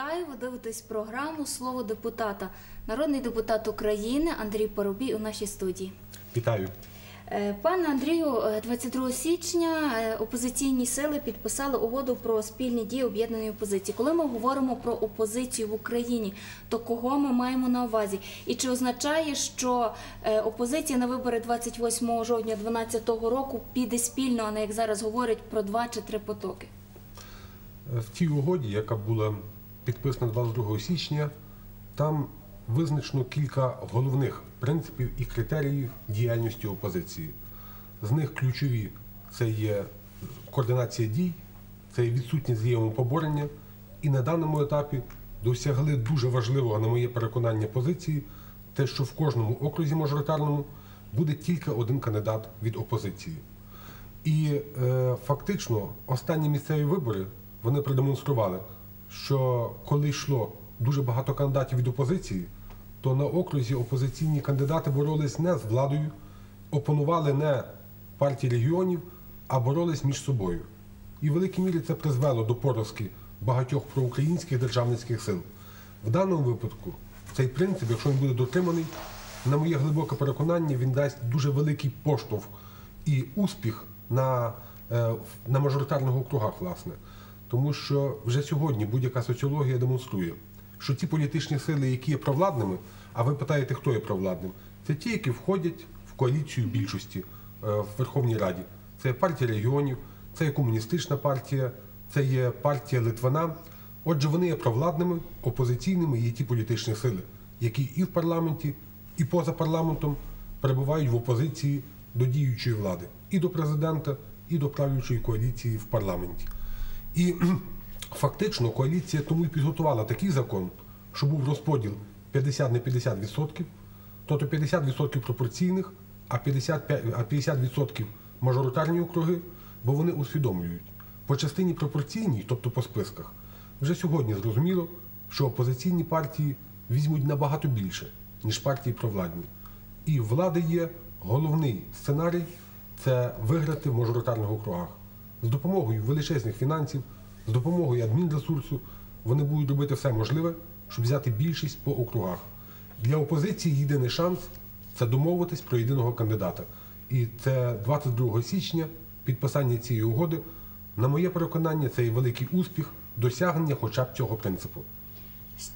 Вітаю, ви дивитесь програму Слово депутата. Народний депутат України Андрій Поробій у нашій студії. Вітаю. Е, Пане Андрію, е, 22 січня е, опозиційні сили підписали угоду про спільні дії об'єднаної опозиції. Коли ми говоримо про опозицію в Україні, то кого ми маємо на увазі? І чи означає, що е, опозиція на вибори 28 жовтня 2012 року піде спільно, а не як зараз говорять про два чи три потоки? В тій угоді, яка була підписана 22 січня, там визначено кілька головних принципів і критеріїв діяльності опозиції. З них ключові це є координація дій, це є відсутність взаємопоборення, і на даному етапі досягли дуже важливого, на моє переконання, позиції, те, що в кожному окрузі мажоритарному буде тільки один кандидат від опозиції. І е, фактично останні місцеві вибори вони продемонстрували, що коли йшло дуже багато кандидатів від опозиції, то на окрузі опозиційні кандидати боролись не з владою, опонували не партії регіонів, а боролись між собою. І в великій мірі це призвело до поразки багатьох проукраїнських державницьких сил. В даному випадку цей принцип, якщо він буде дотриманий, на моє глибоке переконання, він дасть дуже великий поштовх і успіх на, е, на мажоритарних округах, власне. Тому що вже сьогодні будь-яка соціологія демонструє, що ті політичні сили, які є провладними, а ви питаєте, хто є провладним, це ті, які входять в коаліцію більшості е, в Верховній Раді. Це є партія регіонів, це є комуністична партія, це є партія Литвина. Отже, вони є провладними, опозиційними є ті політичні сили, які і в парламенті, і поза парламентом перебувають в опозиції до діючої влади, і до президента, і до правлячої коаліції в парламенті. І фактично коаліція тому і підготувала такий закон, що був розподіл 50 на 50 відсотків, тобто 50 відсотків пропорційних, а 55, а 50 відсотків мажоритарні округи, бо вони усвідомлюють. По частині пропорційній, тобто по списках, вже сьогодні зрозуміло, що опозиційні партії візьмуть набагато більше, ніж партії провладні. І влади є головний сценарій це виграти в мажоритарних округах. З допомогою величезних фінансів, з допомогою адмінресурсу вони будуть робити все можливе, щоб взяти більшість по округах. Для опозиції єдиний шанс це домовитись про єдиного кандидата. І це 22 січня підписання цієї угоди. На моє переконання, це і великий успіх досягнення хоча б цього принципу.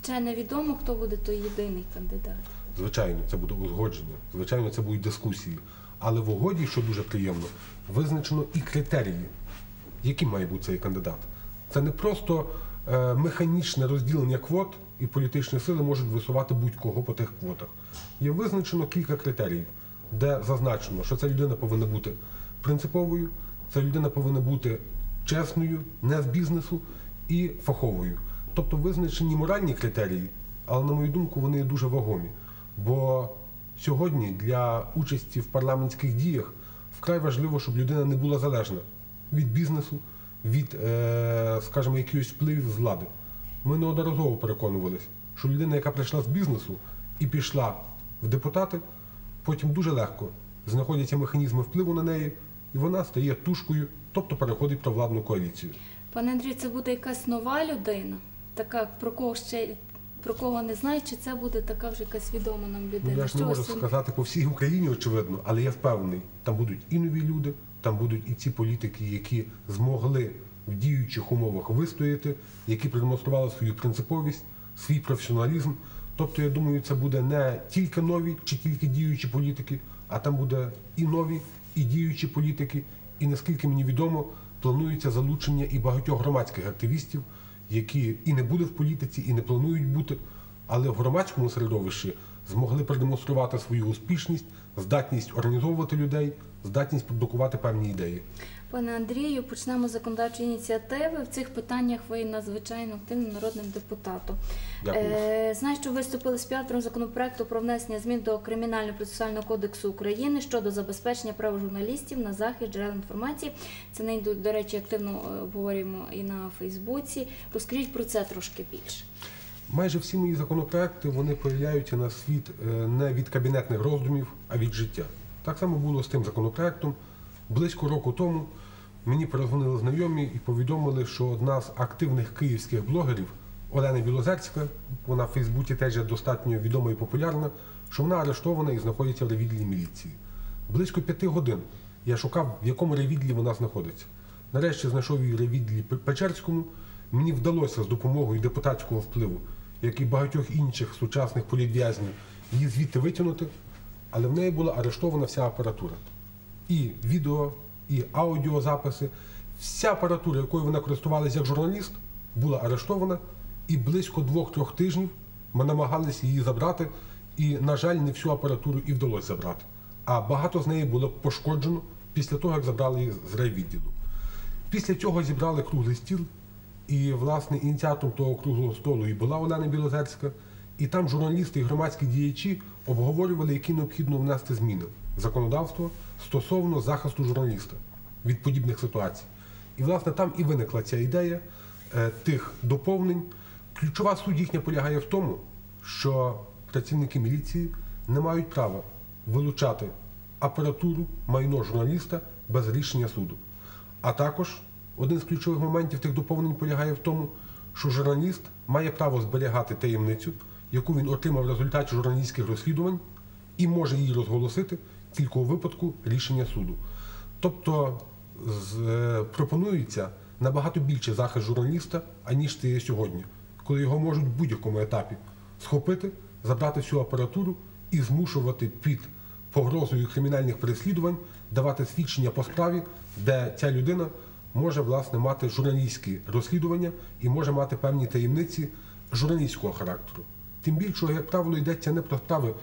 Ще невідомо, хто буде той єдиний кандидат. Звичайно, це буде узгодження, звичайно, це будуть дискусії. Але в угоді, що дуже приємно, визначено і критерії, яким має бути цей кандидат. Це не просто е, механічне розділення квот, і політичні сили можуть висувати будь-кого по тих квотах. Є визначено кілька критеріїв, де зазначено, що ця людина повинна бути принциповою, ця людина повинна бути чесною, не з бізнесу і фаховою. Тобто визначені моральні критерії, але, на мою думку, вони дуже вагомі. Бо сьогодні для участі в парламентських діях вкрай важливо, щоб людина не була залежна від бізнесу, від, е, скажімо, якихось впливів з влади. Ми неодноразово переконувалися, що людина, яка прийшла з бізнесу і пішла в депутати, потім дуже легко знаходяться механізми впливу на неї, і вона стає тушкою, тобто переходить про владну коаліцію. Пане Андрію, це буде якась нова людина, така про кого ще про кого не знаю, чи це буде така вже якась відома нам Ну, людина. я ж не можу сказати по всій Україні, очевидно, але я впевнений, там будуть і нові люди, там будуть і ці політики, які змогли в діючих умовах вистояти, які продемонстрували свою принциповість, свій професіоналізм. Тобто, я думаю, це буде не тільки нові чи тільки діючі політики, а там буде і нові, і діючі політики. І наскільки мені відомо, планується залучення і багатьох громадських активістів, які і не були в політиці, і не планують бути, але в громадському середовищі змогли продемонструвати свою успішність, здатність організовувати людей, здатність продукувати певні ідеї. Пане Андрію, почнемо з законодавчої ініціативи. В цих питаннях ви надзвичайно активним народним депутатом. Е, знаю, що ви виступили з піатром законопроекту про внесення змін до Кримінально-процесуального кодексу України щодо забезпечення прав журналістів на захист джерел інформації. Це не до, до речі, активно е, обговорюємо і на Фейсбуці. Розкажіть про це трошки більше. Майже всі мої законопроекти вони появляються на світ е, не від кабінетних роздумів, а від життя. Так само було з тим законопроектом. Близько року тому мені перезвонили знайомі і повідомили, що одна з активних київських блогерів Олени Білозерська, вона в Фейсбуці теж достатньо відома і популярна, що вона арештована і знаходиться в ревідлі міліції. Близько п'яти годин я шукав, в якому ревідлі вона знаходиться. Нарешті знайшов її ревідлі Печерському. Мені вдалося з допомогою депутатського впливу, як і багатьох інших сучасних політв'язнів, її звідти витягнути, але в неї була арештована вся апаратура. І відео, і аудіозаписи. Вся апаратура, якою вона користувалася як журналіст, була арештована, і близько двох-трьох тижнів ми намагалися її забрати, і, на жаль, не всю апаратуру і вдалося забрати. А багато з неї було пошкоджено після того, як забрали її з райвідділу. Після цього зібрали круглий стіл, і, власне, ініціатором того круглого столу і була Олена Білозерська. І там журналісти і громадські діячі обговорювали, які необхідно внести зміни в законодавство стосовно захисту журналіста від подібних ситуацій. І, власне, там і виникла ця ідея е, тих доповнень. Ключова суть їхня полягає в тому, що працівники міліції не мають права вилучати апаратуру, майно журналіста без рішення суду. А також один з ключових моментів тих доповнень полягає в тому, що журналіст має право зберігати таємницю, яку він отримав в результаті журналістських розслідувань, і може її розголосити тільки у випадку рішення суду. Тобто з, е, пропонується набагато більше захист журналіста, аніж це є сьогодні, коли його можуть в будь-якому етапі схопити, забрати всю апаратуру і змушувати під погрозою кримінальних переслідувань давати свідчення по справі, де ця людина може власне мати журналістські розслідування і може мати певні таємниці журналістського характеру. Тим більше, як правило, йдеться не про справи,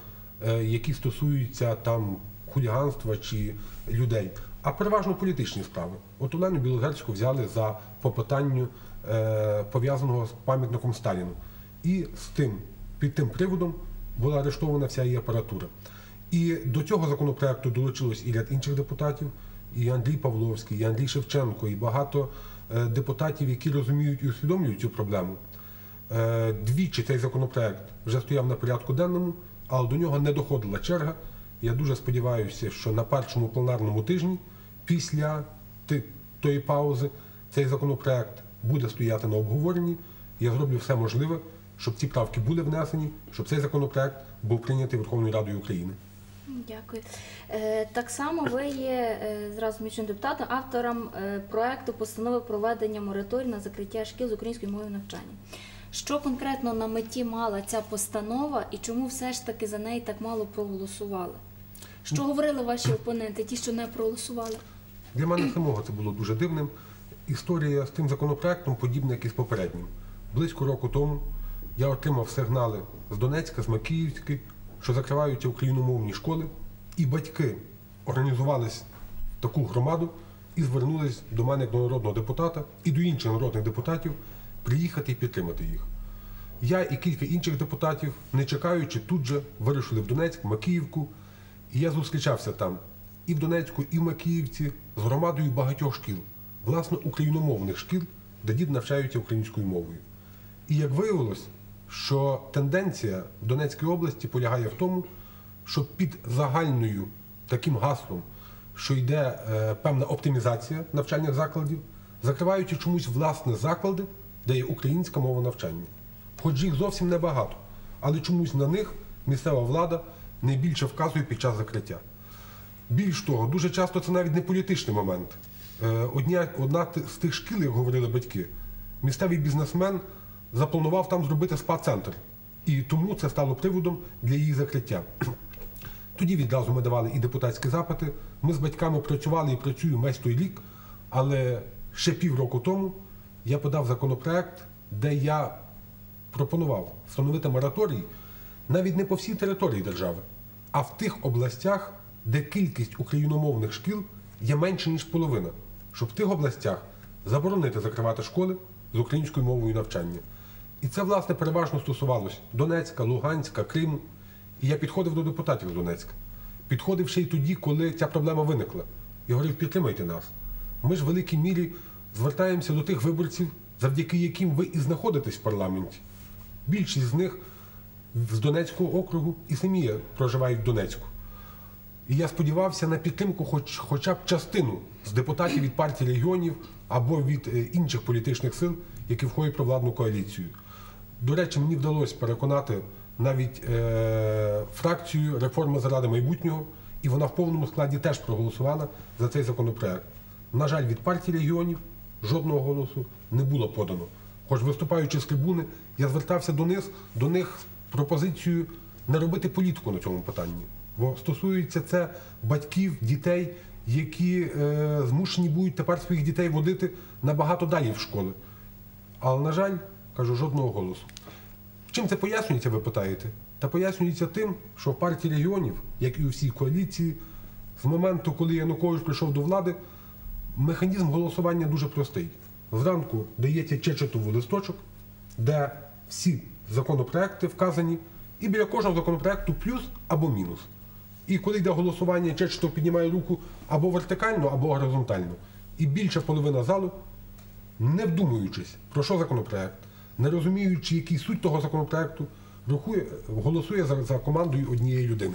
е, які стосуються там хуліганства чи людей, а переважно політичні справи. От Олену Білозерську взяли за попитанню е, пов'язаного з пам'ятником Сталіну. І з тим, під тим приводом була арештована вся її апаратура. І до цього законопроекту долучилось і ряд інших депутатів, і Андрій Павловський, і Андрій Шевченко, і багато е, депутатів, які розуміють і усвідомлюють цю проблему. Е, Двічі цей законопроект вже стояв на порядку денному, але до нього не доходила черга. Я дуже сподіваюся, що на першому пленарному тижні, після тої паузи, цей законопроект буде стояти на обговоренні. Я зроблю все можливе, щоб ці правки були внесені, щоб цей законопроект був прийнятий Верховною Радою України. Дякую. Е, Так само ви є е, зразу мічним депутатом, автором е, проекту постанови проведення мораторію на закриття шкіл з української мови навчання. Що конкретно на меті мала ця постанова і чому все ж таки за неї так мало проголосували? Що говорили ваші опоненти, ті, що не проголосували? Для мене самого це було дуже дивним. Історія з тим законопроектом подібна, як і з попереднім. Близько року тому я отримав сигнали з Донецька, з Макіївськи, що закриваються україномовні школи, і батьки організувались в таку громаду і звернулись до мене як до народного депутата і до інших народних депутатів приїхати і підтримати їх. Я і кілька інших депутатів, не чекаючи, тут же вирушили в Донецьк, Макіївку, і я зустрічався там і в Донецьку, і в Макіївці з громадою багатьох шкіл, власне, україномовних шкіл, де діти навчаються українською мовою. І як виявилось, що тенденція в Донецькій області полягає в тому, що під загальною таким гаслом, що йде е, певна оптимізація навчальних закладів, закриваючи чомусь власне заклади, де є українська мова навчання. Хоч їх зовсім небагато, але чомусь на них місцева влада найбільше вказує під час закриття. Більш того, дуже часто це навіть не політичний момент. Е, Одня, одна з тих шкіл, як говорили батьки, місцевий бізнесмен запланував там зробити спа-центр. І тому це стало приводом для її закриття. Тоді відразу ми давали і депутатські запити. Ми з батьками працювали і працюємо весь той рік, але ще півроку тому я подав законопроект, де я пропонував встановити мораторій навіть не по всій території держави, а в тих областях, де кількість україномовних шкіл є менше, ніж половина, щоб в тих областях заборонити закривати школи з українською мовою навчання. І це, власне, переважно стосувалось Донецька, Луганська, Криму. І я підходив до депутатів Донецька. Підходив ще й тоді, коли ця проблема виникла. Я говорив, підтримайте нас. Ми ж в великій мірі звертаємося до тих виборців, завдяки яким ви і знаходитесь в парламенті. Більшість з них з Донецького округу і самі проживають в Донецьку. І я сподівався на підтримку хоч, хоча б частину з депутатів від партії регіонів або від е, інших політичних сил, які входять в провладну коаліцію. До речі, мені вдалося переконати навіть е, фракцію реформи заради майбутнього, і вона в повному складі теж проголосувала за цей законопроект. На жаль, від партії регіонів жодного голосу не було подано. Хоч виступаючи з трибуни, я звертався до них, до них з пропозицією не робити політику на цьому питанні. Бо стосується це батьків, дітей, які е, змушені будуть тепер своїх дітей водити набагато далі в школи. Але, на жаль, кажу, жодного голосу. Чим це пояснюється, ви питаєте? Та пояснюється тим, що в партії регіонів, як і у всій коаліції, з моменту, коли Янукович прийшов до влади, механізм голосування дуже простий. Зранку дається чечетовий листочок, де всі законопроекти вказані, і біля кожного законопроекту плюс або мінус. І коли йде голосування, чечетов піднімає руку або вертикально, або горизонтально. І більша половина залу не вдумуючись, про що законопроект, не розуміючи, який суть того законопроекту, рахує, голосує за, за командою однієї людини.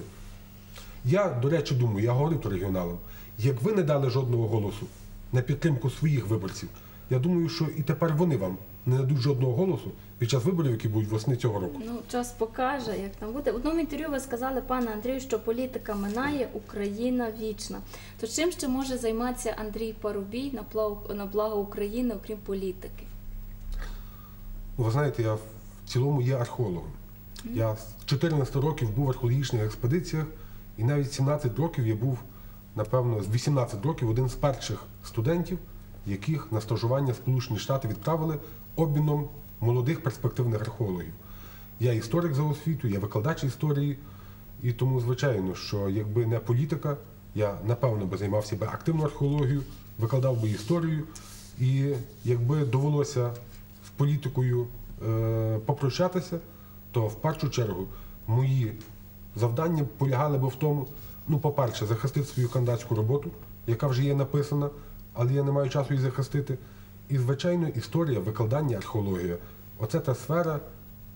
Я, до речі, думаю, я говорив то регіоналам, як ви не дали жодного голосу на підтримку своїх виборців, я думаю, що і тепер вони вам не дадуть жодного голосу під час виборів, які будуть восени цього року. Ну, час покаже, як там буде. В одному інтерв'ю ви сказали, пане Андрію, що політика минає, Україна вічна. То чим ще може займатися Андрій Парубій на благо, на благо України, окрім політики? Ну, Ви знаєте, я в цілому є археологом. Я з 14 років був в археологічних експедиціях, і навіть 17 років я був, напевно, з 18 років один з перших студентів, яких на стажування Сполучені Штати відправили обміном молодих перспективних археологів. Я історик за освіту, я викладач історії, і тому, звичайно, що якби не політика, я напевно би займався би активною археологією, викладав би історію, і якби довелося політикою е, попрощатися, то в першу чергу мої завдання полягали би в тому, ну, по-перше, захистити свою кандидатську роботу, яка вже є написана, але я не маю часу її захистити. І, звичайно, історія, викладання, археологія оце та сфера,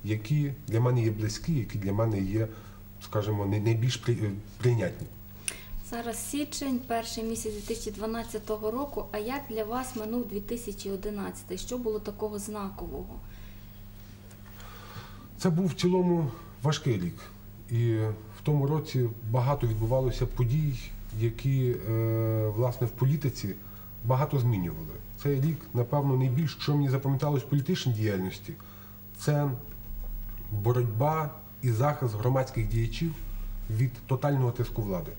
які для мене є близькі, які для мене є, скажімо, найбільш прийнятні. Зараз січень, перший місяць 2012 року. А як для вас минув 2011? Що було такого знакового? Це був в цілому важкий рік. І в тому році багато відбувалося подій, які е, власне в політиці багато змінювали. Цей рік, напевно, найбільш, що мені запам'яталось в політичній діяльності, це боротьба і захист громадських діячів від тотального тиску влади.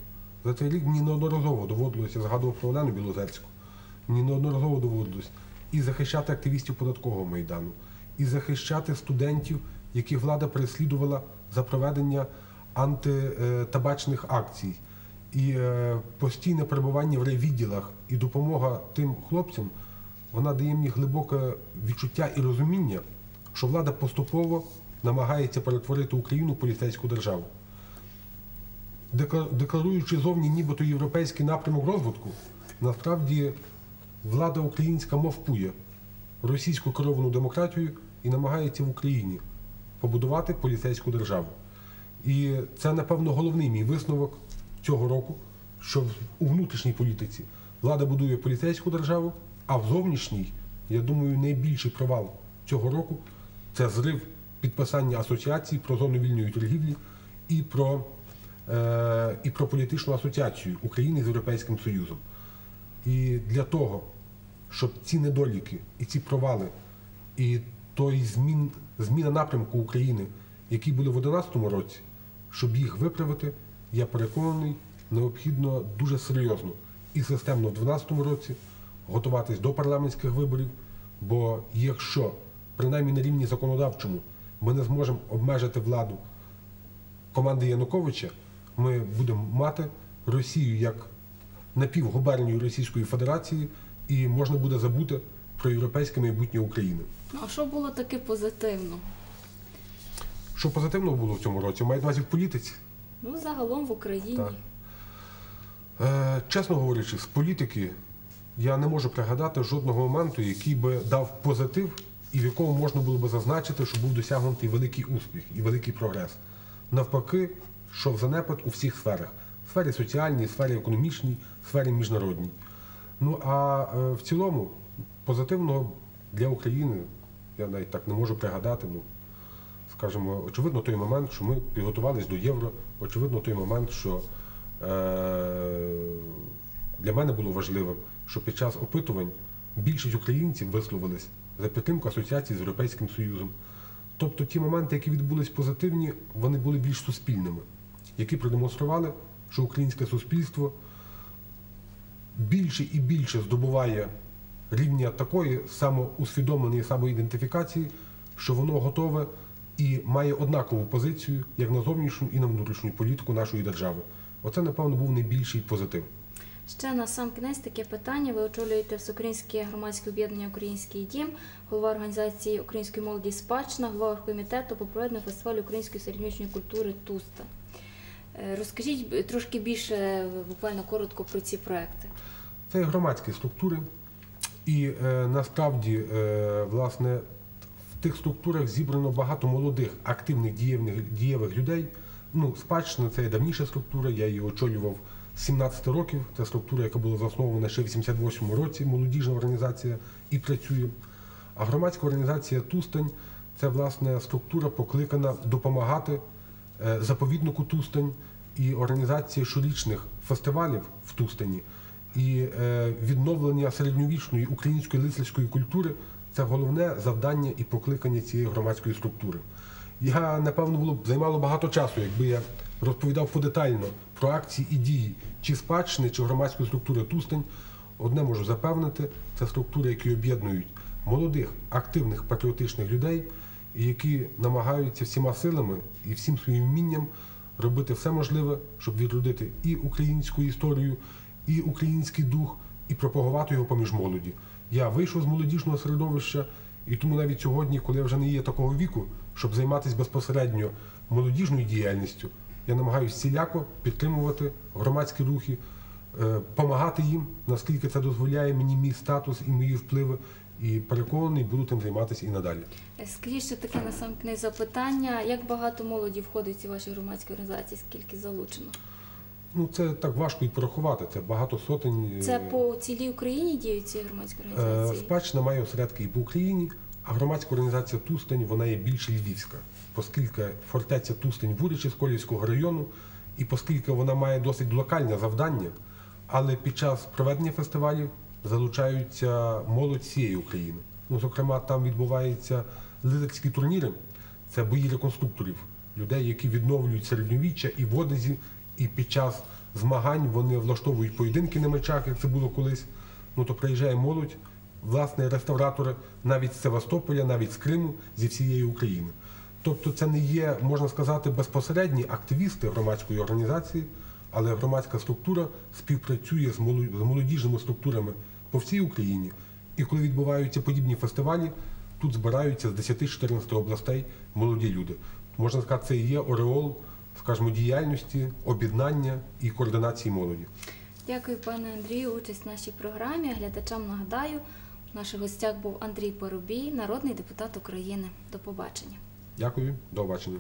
За цей рік мені неодноразово доводилося я згадував про Олену Білозерську. Мені неодноразово доводилось і захищати активістів податкового майдану, і захищати студентів, яких влада переслідувала за проведення антитабачних акцій, і е, постійне перебування в райвідділах і допомога тим хлопцям, вона дає мені глибоке відчуття і розуміння, що влада поступово намагається перетворити Україну в поліцейську державу. Декла- Декларуючи зовні нібито європейський напрямок розвитку, насправді влада українська мовпує російську керовану демократію і намагається в Україні побудувати поліцейську державу. І це, напевно, головний мій висновок цього року, що у внутрішній політиці влада будує поліцейську державу, а в зовнішній, я думаю, найбільший провал цього року це зрив підписання асоціації про зону вільної торгівлі і про, і про політичну асоціацію України з Європейським Союзом. І для того, щоб ці недоліки і ці провали, і той змін, зміна напрямку України, які були в 2011 році, щоб їх виправити, я переконаний, необхідно дуже серйозно і системно в 2012 році готуватись до парламентських виборів. Бо якщо, принаймні на рівні законодавчому, ми не зможемо обмежити владу команди Януковича, ми будемо мати Росію як напівгубернію Російської Федерації, і можна буде забути про європейське майбутнє України. Ну а що було таке позитивно? Що позитивного було в цьому році? Має увазі в політиці. Ну, загалом в Україні. Так. Е, чесно говорячи, з політики я не можу пригадати жодного моменту, який би дав позитив і в якому можна було би зазначити, що був досягнутий великий успіх і великий прогрес. Навпаки, що занепад у всіх сферах: в сфері соціальній, в сфері економічній, в сфері міжнародній. Ну а е, в цілому позитивного для України я навіть так не можу пригадати. Ну, скажімо, очевидно, той момент, що ми підготувалися до євро, очевидно, той момент, що е, для мене було важливим, що під час опитувань більшість українців висловились за підтримку асоціації з Європейським Союзом. Тобто ті моменти, які відбулись позитивні, вони були більш суспільними, які продемонстрували, що українське суспільство більше і більше здобуває рівня такої самоусвідомленої самоідентифікації, що воно готове і має однакову позицію як на зовнішню і на внутрішню політику нашої держави. Оце, напевно, був найбільший позитив. Ще на сам кінець таке питання. Ви очолюєте Всеукраїнське громадське об'єднання Український дім, голова організації Української молоді спадщина, голова комітету по проведенню фестивалю української середньовічної культури Туста. Е, Розкажіть трошки більше, буквально коротко про ці проекти. Це громадські структури, і е, насправді, е, власне, в тих структурах зібрано багато молодих, активних дієвних, дієвих людей. Ну, спадщина це є давніша структура, я її очолював з 17 років. Це структура, яка була заснована ще в 88 році, молодіжна організація і працює. А громадська організація Тустань це власне структура, покликана допомагати заповіднику Тустань і організація щорічних фестивалів в Тустані. І е, відновлення середньовічної української лицарської культури це головне завдання і покликання цієї громадської структури. Я напевно було б займало багато часу, якби я розповідав подетально про акції і дії чи спадщини, чи громадської структури Тустань. Одне можу запевнити, це структури, які об'єднують молодих, активних патріотичних людей, і які намагаються всіма силами і всім своїм вмінням робити все можливе, щоб відродити і українську історію, і український дух, і пропагувати його поміж молоді. Я вийшов з молодіжного середовища, і тому навіть сьогодні, коли вже не є такого віку, щоб займатися безпосередньо молодіжною діяльністю, я намагаюся всіляко підтримувати громадські рухи, допомагати їм, наскільки це дозволяє мені мій статус і мої впливи, і переконаний, буду тим займатися і надалі. Скажіть ще таке на сам кінець запитання. Як багато молоді входить в ці ваші громадські організації, скільки залучено? Ну це так важко і порахувати. Це багато сотень. е, Це по цілій Україні діють ці громадські Е, організації? Спадщина має осередки і по Україні, а громадська організація Тустань вона є більше львівська, оскільки фортеця Тустань в з Колівського району, і оскільки вона має досить локальне завдання, але під час проведення фестивалів залучаються молодь всієї України. Ну, зокрема, там відбуваються лидерські турніри, це бої реконструкторів, людей, які відновлюють середньовіччя і в Одезі, і під час змагань вони влаштовують поєдинки на мечах, як це було колись. Ну то приїжджає молодь, власне, реставратори навіть з Севастополя, навіть з Криму, зі всієї України. Тобто це не є, можна сказати, безпосередні активісти громадської організації, але громадська структура співпрацює з моло- з молодіжними структурами по всій Україні. І коли відбуваються подібні фестивалі, тут збираються з 10-14 областей молоді люди. Можна сказати, це і є ореол, скажімо, діяльності, об'єднання і координації молоді. Дякую, пане Андрію, участь в нашій програмі. Глядачам нагадаю, в наших гостях був Андрій Парубій, народний депутат України. До побачення. Дякую, до побачення.